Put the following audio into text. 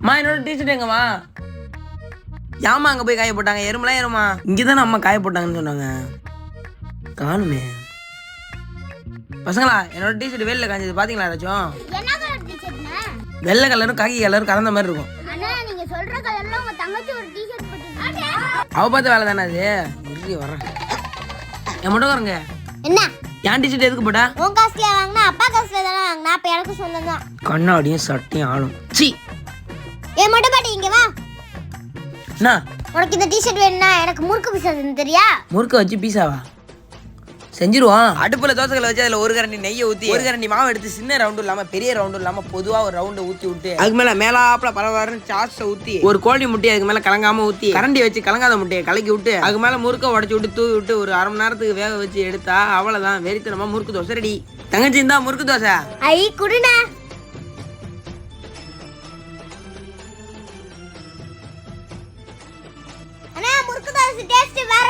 அம்மா என்னோட டீஷர்ட் எங்கம்மா? ஏம்மா அங்கே போய் காய போட்டாங்க? எறும்புலாம் ஏறுமா இங்கே தானே அம்மா காய போட்டாங்கன்னு சொன்னாங்க. காணுமே. பசங்களா என்னோட டீஷர்ட் வெளில காஞ்சது. கலர் டிஷர்ட்னா வெள்ளை கலரும் காக்கி கலரும் கலந்த மாதிரி இருக்கும். அவ பார்த்த வேலை தானே அது? வரேன் என் மட்டும் வரங்க என்ன? என் டீஷர்ட் எதுக்கு போட்டா? உன் காசுல வாங்கினா? அப்பா காசுல தானே வாங்கினா? அப்ப எனக்கு சொந்தம் தான் கண்ணாடியும் சட்டையும் ஆளும். சி ஏன் மட்டும் பாட்டி இங்க வா. என்ன உனக்கு இந்த டிஷர்ட் வேணும்னா எனக்கு முறுக்கு பிசது தெரியா? முறுக்க வச்சு பீஸாவா செஞ்சிருவோம். அடுப்புல தோசைகளை வச்சு அதுல ஒரு கரண்டி நெய்யை ஊத்தி ஒரு கரண்டி மாவு எடுத்து சின்ன ரவுண்டும் இல்லாம பெரிய ரவுண்டும் இல்லாம பொதுவா ஒரு ரவுண்டை ஊத்தி விட்டு அதுக்கு மேல மேலாப்புல பரவாயில்ல சாஸை ஊத்தி ஒரு கோழி முட்டையை அதுக்கு மேல கலங்காம ஊத்தி கரண்டி வச்சு கலங்காத முட்டையை கலக்கி விட்டு அதுக்கு மேல முறுக்க உடச்சு விட்டு தூவி விட்டு ஒரு அரை மணி நேரத்துக்கு வேக வச்சு எடுத்தா அவ்வளவுதான். வெறித்தனமா முறுக்கு தோசை ரெடி. தங்கச்சி இந்தா முறுக்கு தோசை. ஐ குடுண்ணா. டேஸ்ட் வேற